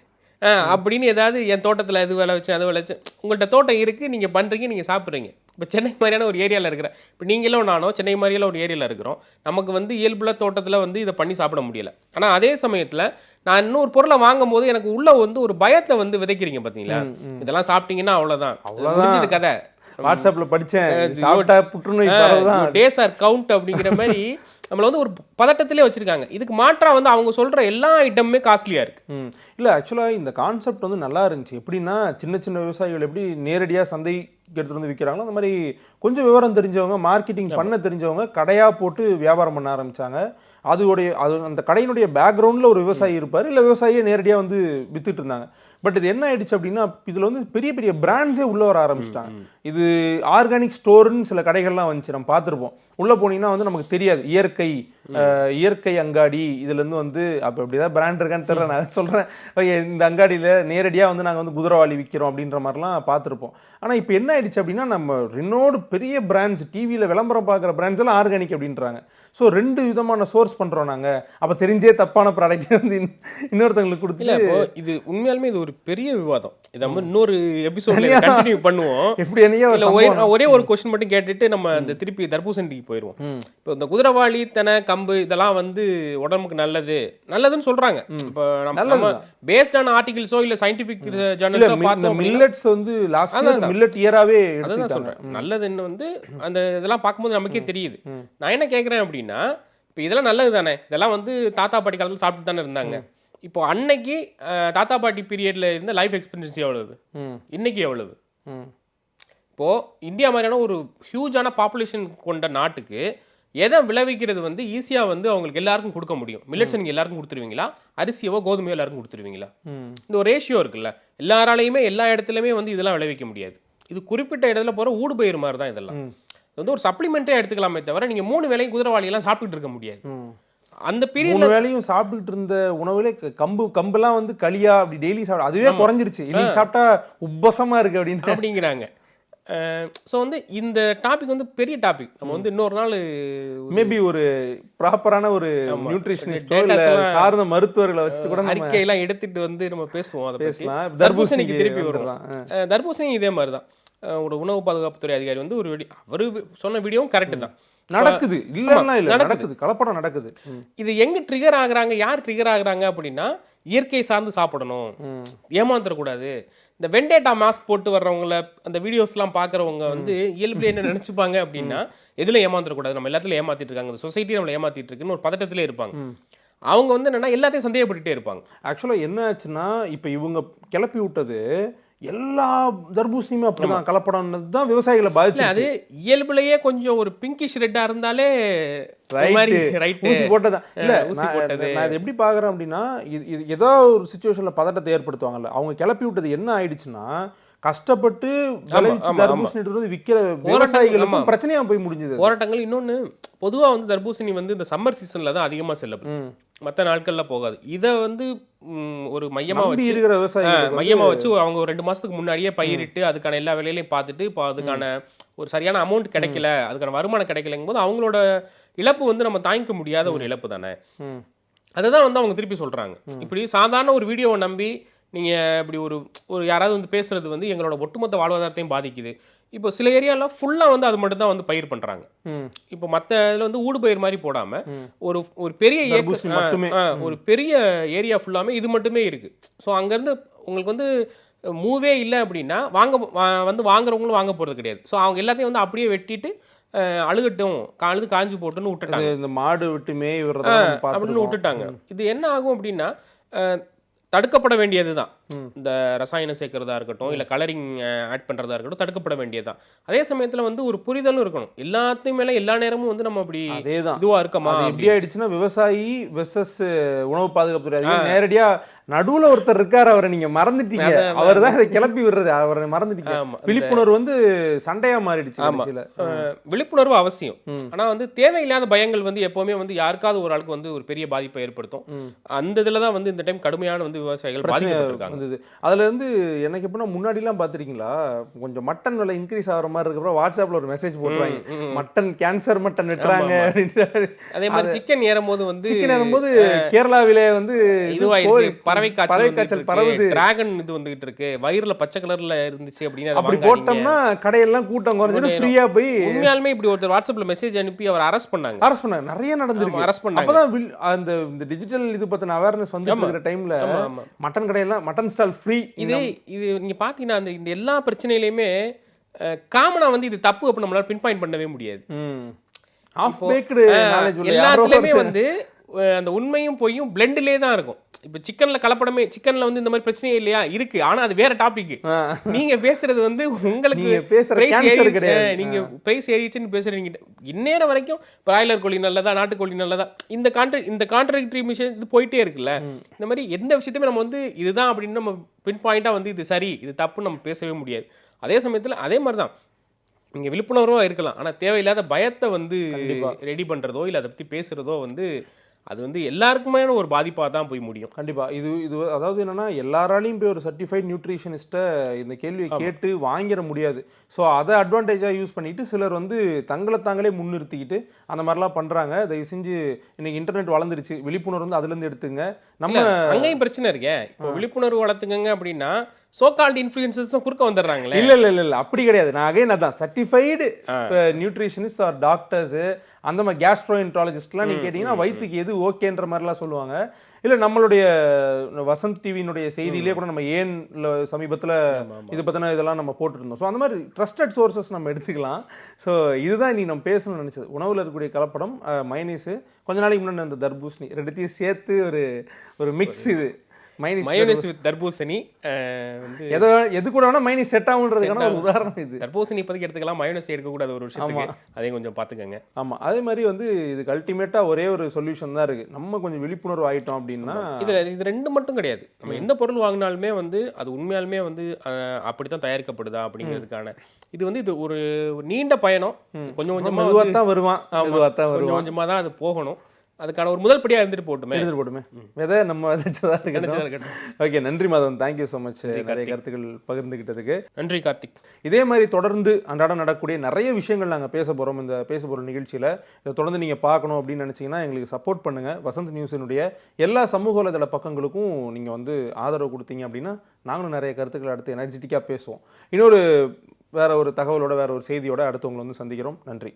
அப்படின்னு ஏதாவது என் தோட்டத்தில் இது விளை வச்சு அது விளைச்சு உங்கள்கிட்ட தோட்டம் இருக்குது நீங்கள் பண்ணுறீங்க நீங்கள் சாப்பிட்றீங்க. இப்போ சென்னை மாதிரியான ஒரு ஏரியாவில் இருக்கிற இப்போ நீங்களும் நானும் சென்னை மாதிரியான ஒரு ஏரியாவில் இருக்கிறோம். நமக்கு வந்து இயல்புல தோட்டத்தில் வந்து இதை பண்ணி சாப்பிட முடியல. ஆனால் அதே சமயத்தில் நான் இன்னொரு பொருளை வாங்கும் போது எனக்கு உள்ள வந்து ஒரு பயத்தை வந்து விதைக்கிறீங்க பார்த்தீங்களா இதெல்லாம் சாப்பிட்டீங்கன்னா அவ்வளோதான் முடிஞ்சது கதை. வாட்ஸ்அப்ல படிச்சேன். இது சாப்பிட்டா புற்றுநோய் டேஸ் ஆர் கவுண்ட் அப்படிங்கிற மாதிரி நம்மள வந்து ஒரு பதட்டத்திலே வச்சிருக்காங்க. இதுக்கு மாற்றா வந்து அவங்க சொல்ற எல்லா ஐட்டமுமே காஸ்ட்லியா இருக்கு. ம். இல்லை ஆக்சுவலாக இந்த கான்செப்ட் வந்து நல்லா இருந்துச்சு. எப்படின்னா சின்ன சின்ன விவசாயிகள் எப்படி நேரடியாக சந்தைக்கு எடுத்துட்டு வந்து விற்கிறாங்களோ அந்த மாதிரி கொஞ்சம் விவரம் தெரிஞ்சவங்க மார்க்கெட்டிங் பண்ண தெரிஞ்சவங்க கடையாக போட்டு வியாபாரம் பண்ண ஆரம்பிச்சாங்க. அதோடைய அது அந்த கடையினுடைய பேக்ரவுண்டில் ஒரு விவசாயி இருப்பார். இல்லை விவசாயியே நேரடியாக வந்து வித்துட்டு இருந்தாங்க. பட் இது என்ன ஆயிடுச்சு அப்படின்னா இதில் வந்து பெரிய பெரிய பிராண்ட்ஸே உள்ள வர ஆரம்பிச்சிட்டாங்க. இது ஆர்கானிக் ஸ்டோர்னு சில கடைகள்லாம் வந்துச்சு நம்ம பார்த்துருப்போம். உள்ள போனீங்கன்னா வந்து நமக்கு தெரியாது. இயற்கை இயற்கை அங்காடி இதுல இருந்து வந்து அப்போ அப்படிதான் பிராண்ட் இருக்கான்னு தெரியல. நான் சொல்றேன். ஓகே இந்த அங்காடியில நேரடியா வந்து நாங்க வந்து குதிரவாளி விற்கிறோம் அப்படின்ற மாதிரிலாம் பார்த்துருப்போம். ஆனா இப்போ என்ன ஆயிடுச்சு அப்படின்னா நம்ம ரெனோடு பெரிய பிராண்ட்ஸ் டிவியில விளம்பரம் பார்க்குற பிராண்ட்ஸ் எல்லாம் ஆர்கானிக் அப்படின்றாங்க. ஸோ ரெண்டு விதமான சோர்ஸ் பண்றோம் நாங்க. அப்ப தெரிஞ்சே தப்பான ப்ராடக்ட் வந்து இன்ன- இன்னொருத்தவங்களுக்கு கொடுத்து இது உண்மையாலுமே இது ஒரு பெரிய விவாதம். இதை நம்ம இன்னொரு எபிசோட்ல கண்டினியூ பண்ணுவோம். எப்படி என்னையோ ஒரு ஒரே கொஸ்டின் மட்டும் கேட்டுட்டு நம்ம அந்த திருப்பி தர்பூசணிக்கு போயிடுவோம் இப்போ இந்த குதிரவாளி தெனை கம்பு இதெல்லாம் வந்து உடம்புக்கு நல்லது. நல்லதுன்னு சொல்றாங்க. இப்போ நம்ம. பேஸ்டான ஆர்டிகிள்ஸோ இல்ல சயின்டிபிக் ஜர்னல்ஸோ இந்த பார்த்தோம் மில்லட்ஸ் வந்து லாஸ்ட் அதான், மில்லட் இயராவே எடுத்துக்கிட்டாங்க. சொல்றேன். நல்லதுன்னு வந்து அந்த இதெல்லாம் பார்க்கும்போது நமக்கே தெரியுது. நான் என்ன கேட்குறேன் அப்படின்னா இப்போ இதெல்லாம் நல்லது தானே. இதெல்லாம் வந்து தாத்தா பாட்டி காலத்தில் சாப்பிட்டு தானே இருந்தாங்க. இப்போ அன்னைக்கு தாத்தா பாட்டி பீரியட்ல இருந்த லைஃப் எக்ஸ்பெக்டன்சி எவ்வளவு? இன்னைக்கு எவ்வளவு? ம் இப்போ இந்தியா மாதிரியான ஒரு ஹியூஜான பாப்புலேஷன் கொண்ட நாட்டுக்கு எதை விளைவிக்கிறது வந்து ஈஸியாக வந்து அவங்களுக்கு எல்லாருக்கும் கொடுக்க முடியும். மில்லட்ஸ் நீங்கள் எல்லாருக்கும் கொடுத்துருவீங்களா? அரிசியவோ கோதுமையோ எல்லாருக்கும் கொடுத்துருவீங்களா? இந்த ஒரு ரேஷியோ இருக்குல்ல. எல்லாராலையுமே எல்லா இடத்துலையுமே வந்து இதெல்லாம் விளைவிக்க முடியாது. இது குறிப்பிட்ட இடத்துல போகிற ஊடுபயிர் மாதிரி தான் இதெல்லாம். இது வந்து ஒரு சப்ளிமெண்ட்டே எடுத்துக்கலாமே தவிர நீங்கள் மூணு வேளையும் குதிரவாளியெல்லாம் சாப்பிட்டுட்டு இருக்க முடியாது. அந்த பீரியட்ல மூணு வேளையும் சாப்பிட்டுட்டு இருந்த உணவுலே கம்பு கம்பெல்லாம் வந்து களியா அப்படி டெய்லி சாப்பிட அதுவே குறைஞ்சிருச்சு. இன்னைக்கு சாப்பிட்டா உப்பசமா இருக்கு அப்படின்னு அப்படிங்கிறாங்க. ஸோ வந்து இந்த டாபிக் வந்து பெரிய டாபிக் நம்ம வந்து இன்னொரு நாள் மேபி ஒரு ப்ராப்பரான ஒரு நியூட்ரிஷனிஸ்டோ இல்ல சார்ந்த மருத்துவர்களை வச்சுட்டு கூட அறிக்கையெல்லாம் எடுத்துட்டு வந்து நம்ம பேசுவோம் அதை பேசலாம். தர்பூசணிக்கு திருப்பி. அஹ் தர்பூசணி இதே மாதிரி தான் ஒரு உணவு பாதுகாப்புத்துறை அதிகாரி வந்து ஒரு அவரு சொன்ன வீடியோவும் கரெக்ட் தான். நடக்குது. இல்லன்னா இல்ல நடக்குது. கலப்படம் நடக்குது. இது எங்க ட்ரிகர் ஆகுறாங்க யார் ட்ரிகர் ஆகுறாங்க அப்படின்னா இயற்கை சார்ந்து சாப்பிடணும். ஏமாந்துடக்கூடாது. இந்த வெண்டேட்டா மாஸ்க் போட்டு வர்றவங்கள அந்த வீடியோஸ்லாம் பார்க்குறவங்க வந்து இயல்புல என்ன நினைச்சுப்பாங்க அப்படின்னா எதுல ஏமாந்துடக்கூடாது நம்ம எல்லாத்துலையும் ஏமாத்திட்டு இருக்காங்க. இந்த சொசைட்டி நம்மளை ஏமாத்திட்டு இருக்குன்னு ஒரு பதட்டத்திலே இருப்பாங்க. அவங்க வந்து என்னன்னா எல்லாத்தையும் சந்தேகப்பட்டுட்டே இருப்பாங்க. ஆக்சுவலா என்ன ஆச்சுன்னா இப்ப இவங்க கிளப்பி விட்டது எல்லா தர்பூசணியுமே அப்படிதான் கலப்படம்னது தான் விவசாயிகளை பாதிச்சு அது இயல்புலயே கொஞ்சம் ஒரு பிங்கிஷ் ரெட்டா இருந்தாலே ஊசி போட்டதான் இல்ல ஊசி நான் போட்டது. நான் இதை எப்படி பாக்குறேன் அப்படின்னா ஏதோ ஒரு சுச்சுவேஷன்ல பதட்டத்தை ஏற்படுத்துவாங்கல்ல. அவங்க கிளப்பி விட்டது என்ன ஆயிடுச்சுன்னா கஷ்டப்பட்டு விளைவிச்சு தர்பூசணி எடுத்துட்டு வந்து விக்கிற விவசாயிகளுக்கும் ஆமா. பிரச்சனையா போய் முடிஞ்சது போராட்டங்கள் இன்னொன்று பொதுவாக வந்து தர்பூசணி வந்து இந்த சம்மர் சீசனில் தான் அதிகமாக செல்லப்படும். மற்ற நாட்களில் போகாது. இதை வந்து ஒரு மையமாக வச்சு இருக்கிற விவசாயிகளுக்கு மையமா வச்சு அவங்க ஒரு ரெண்டு மாசத்துக்கு முன்னாடியே பயிரிட்டு அதுக்கான எல்லா வேலையிலையும் பார்த்துட்டு இப்போ அதுக்கான ஒரு சரியான அமௌண்ட் கிடைக்கல அதுக்கான வருமானம் கிடைக்கலங்கும் போது அவங்களோட இழப்பு வந்து நம்ம தாங்கிக்க முடியாத ஒரு இழப்பு தானே. அதை தான் வந்து அவங்க திருப்பி சொல்றாங்க. இப்படி சாதாரண ஒரு வீடியோவை நம்பி நீங்க இப்படி ஒரு ஒரு யாராவது வந்து பேசுறது வந்து எங்களோட ஒட்டுமொத்த வாழ்வாதாரத்தையும் பாதிக்குது. இப்போ சில ஏரியால ஃபுல்லா வந்து அது மட்டும் தான் வந்து பயிர் பண்றாங்க. ம். இப்போ மற்ற இதில் வந்து ஊடு பயிர் மாதிரி போடாம ம். ஒரு ஒரு பெரிய ஒரு பெரிய ஏரியா ஃபுல்லாமே இது மட்டுமே இருக்கு. ஸோ அங்கேருந்து உங்களுக்கு வந்து மூவே இல்லை அப்படின்னா வாங்க வந்து வாங்குறவங்களும் வாங்க போறது கிடையாது. ஸோ அவங்க எல்லாத்தையும் வந்து அப்படியே வெட்டிட்டு அழுகட்டும் அழுது காஞ்சு போட்டுன்னு விட்டுட்டாங்க. இந்த மாடு விட்டு மேய் அப்படின்னு. விட்டுட்டாங்க. இது என்ன ஆகும் அப்படின்னா தடுக்கப்பட வேண்டியது தான் இந்த ரசாயனம் சேர்க்கறதா இருக்கட்டும் இல்லை கலரிங் ஆட் பண்ணுறதா இருக்கட்டும் தடுக்கப்பட வேண்டியது தான் அதே சமயத்தில் வந்து ஒரு புரிதலும் இருக்கணும். எல்லாத்தையும் மேலே எல்லா நேரமும் வந்து நம்ம அப்படி அதேதான். இதுவா இருக்கமா அது அப்படி? எப்படி ஆயிடுச்சுன்னா விவசாயி வெர்சஸ் உணவு பாதுகாப்பு துறை அதிகாரி நேரடியா நடுவுல ஒருத்தர் இருக்காரு அவரை நீங்க மறந்துட்டீங்க. அவர் தான் இதை கிளப்பி விடுறது அவரை மறந்துட்டீங்க. விழிப்புணர்வு வந்து சண்டையா மாறிடுச்சு ஆமா. கடைசியில. அஹ், விழிப்புணர்வு அவசியம். ஆனா வந்து தேவையில்லாத பயங்கள் வந்து எப்பவுமே வந்து யாருக்காவது ஒரு ஆளுக்கு வந்து ஒரு பெரிய பாதிப்பை ஏற்படுத்தும். அந்த இதுல தான் வந்து இந்த டைம் கடுமையான வந்து விவசாயிகள் பாதிக்கப்பட்டிருக்காங்க. வந்தது. அதுல இருந்து எனக்கு எப்படின்னா முன்னாடிலாம் பாத்திருக்கீங்களா கொஞ்சம் மட்டன் விலை இன்க்ரீஸ் ஆகுற மாதிரி இருக்கப்ப வாட்ஸ்அப்ல ஒரு மெசேஜ் போட்டுருவாங்க. மட்டன் கேன்சர் மட்டன் வெட்டுறாங்க. அதே மாதிரி சிக்கன் ஏறும்போது வந்து சிக்கன் வரும்போது கேரளாவிலே வந்து இதுவாயிருச்சு பறவை காய்ச்சல் பறவை காய்ச்சல். பரவுது. டிராகன் இது வந்துகிட்டு இருக்கு. வயிறுல பச்சை கலர்ல இருந்துச்சு அப்படின்னு அப்படி. போட்டோம்னா கடையெல்லாம் கூட்டம் குறைஞ்சிட்டு ஃப்ரீயா போய் உண்மையாலுமே இப்படி ஒருத்தர் வாட்ஸ்அப்ல மெசேஜ் அனுப்பி அவர் அரெஸ்ட் பண்ணாங்க. அரெஸ்ட் பண்ணாங்க. நிறைய நடந்திருக்கு. அரெஸ்ட் பண்ணாங்க. அப்பதான் அந்த இந்த டிஜிட்டல் இது பத்தின அவேர்னஸ் வந்து டைம்ல மட்டன் கடையெல்லாம் மட்டன் ஸ்டால் ஃப்ரீ இது இது நீங்க பாத்தீங்கன்னா அந்த இந்த எல்லா பிரச்சனையிலையுமே காமனா வந்து இது தப்பு அப்படி நம்மளால பின் பாயிண்ட் பண்ணவே முடியாது. ஆஃப் பேக்டு எல்லாத்துலயுமே வந்து அந்த உண்மையும் பொய்யும் பிளெண்ட்லேயே தான் இருக்கும். இப்போ சிக்கன்ல கலப்படமே சிக்கன்ல வந்து இந்த மாதிரி பிரச்சனையே இல்லையா? இருக்கு. ஆனா அது வேற டாபிக். நீங்க பேசுறது வந்து உங்களுக்கு பேசுற நீங்க பிரைஸ் ஏறிச்சுன்னு பேசுறீங்க இந்நேரம் வரைக்கும் பிராய்லர் கோழி நல்லதா நாட்டுக்கோழி நல்லதா இந்த கான்ட்ரி இந்த கான்ட்ராக்டரி மிஷன் இது போயிட்டே இருக்குல்ல. இந்த மாதிரி எந்த விஷயத்தையுமே நம்ம வந்து இதுதான் அப்படின்னு நம்ம பின் பாயிண்டா வந்து இது சரி இது தப்புன்னு நம்ம பேசவே முடியாது. அதே சமயத்துல அதே மாதிரி தான் நீங்க விழிப்புணர்வா இருக்கலாம். ஆனா தேவையில்லாத பயத்தை வந்து. ரெடி பண்றதோ இல்ல அதை பத்தி பேசுறதோ வந்து அது வந்து எல்லாருக்குமே ஒரு பாதிப்பா தான் போய் முடியும். கண்டிப்பா. இது இது அதாவது என்னன்னா எல்லாராலையும் போய் ஒரு சர்டிஃபைட் நியூட்ரிஷனிஸ்ட்டை இந்த கேள்வியை கேட்டு வாங்கிட முடியாது. ஸோ அதை அட்வான்டேஜாக யூஸ் பண்ணிட்டு சிலர் வந்து தங்களை தாங்களே முன்னிறுத்திக்கிட்டு அந்த மாதிரிலாம் பண்றாங்க. தயவு செஞ்சு இன்னைக்கு இன்டர்நெட் வளர்ந்துருச்சு. விழிப்புணர்வு வந்து அதுலேருந்து எடுத்துங்க. நம்ம அங்கேயும் பிரச்சனை இருக்கே. இப்போ விழிப்புணர்வு வளர்த்துக்கங்க அப்படின்னா சோகால்டு இன்ஃப்ளூயன்சஸ் தான் குறுக்க வந்துடுறாங்களே. இல்ல இல்ல இல்ல இல்ல. அப்படி கிடையாது. நான் அகைன் அதான் சர்டிஃபைடு நியூட்ரிஷனிஸ்ட் ஆர் டாக்டர்ஸ் அந்த மாதிரி கேஸ்ட்ரோஎன்ட்ராலஜிஸ்ட்லாம் நீங்க கேட்டீங்கன்னா வயிற்றுக்கு எது ஓகேன்ற மாதிரிலாம் சொல்லுவாங்க. இல்ல நம்மளுடைய வசந்த் டிவியினுடைய செய்தியிலே கூட நம்ம ஏன் சமீபத்துல இது பத்தின இதெல்லாம் நம்ம போட்டுருந்தோம். ஸோ அந்த மாதிரி ட்ரஸ்டட் சோர்சஸ் நம்ம எடுத்துக்கலாம். ஸோ இதுதான் நீ நம்ம பேசணும்னு நினைச்சது. உணவுல இருக்கக்கூடிய கலப்படம் மைனீஸ் கொஞ்ச நாளைக்கு முன்னாடி அந்த தர்பூசணி ரெண்டுத்தையும் சேர்த்து ஒரு ஒரு மிக்ஸ் இது. மைனீஸ் மயோனைஸ் வித் தர்பூசணி வந்து எதை எது கூட வேணா மைனீஸ் செட் ஆகுன்றதுக்கான ஒரு உதாரணம் இது. தர்பூசணி இப்போதைக்கு எடுத்துக்கலாம் மயோனைஸ் எடுக்கக்கூடாது ஒரு வருஷத்துக்கு அதையும் கொஞ்சம் பார்த்துக்கங்க. ஆமா. அதே மாதிரி வந்து இதுக்கு அல்டிமேட்டா ஒரே ஒரு சொல்யூஷன் தான் இருக்கு. நம்ம கொஞ்சம் விழிப்புணர்வு ஆயிட்டோம் அப்படின்னா இதுல இது ரெண்டு மட்டும் கிடையாது. நம்ம எந்த பொருள் வாங்கினாலுமே வந்து அது உண்மையாலுமே வந்து அஹ், அப்படித்தான் தயாரிக்கப்படுதா அப்படிங்கிறதுக்கான. இது வந்து இது ஒரு நீண்ட பயணம். கொஞ்சம் கொஞ்சமா மெதுவா வந்து- தான் வருவான். தான் கொஞ்சம் வருவான். கொஞ்சமா தான் அது போகணும். அதுக்கான ஒரு முதல் படியா இருந்துட்டு போட்டுமே. எழுதிட்டு போட்டுமே. விதை நம்ம விதைச்சதா நினைச்சதா இருக்கட்டும். இருக்கட்டும். ஓகே நன்றி மாதவன். தேங்க்யூ ஸோ மச் நிறைய கார்த்திக். கருத்துக்கள் பகிர்ந்துகிட்டதுக்கு. நன்றி கார்த்திக். இதே மாதிரி தொடர்ந்து அன்றாடம் நடக்கக்கூடிய நிறைய விஷயங்கள் நாங்கள் பேச போகிறோம் இந்த பேச போகிற நிகழ்ச்சியில் இதை தொடர்ந்து நீங்கள் பார்க்கணும் அப்படின்னு நினச்சிங்கன்னா எங்களுக்கு சப்போர்ட் பண்ணுங்கள் வசந்த் நியூஸினுடைய எல்லா சமூக வலைதள பக்கங்களுக்கும் நீங்கள் வந்து ஆதரவு கொடுத்தீங்க அப்படின்னா நாங்களும் நிறைய கருத்துக்களை அடுத்து எனர்ஜெட்டிக்காக பேசுவோம். இன்னொரு வேற ஒரு தகவலோட வேற ஒரு செய்தியோட அடுத்து உங்களை வந்து சந்திக்கிறோம். நன்றி.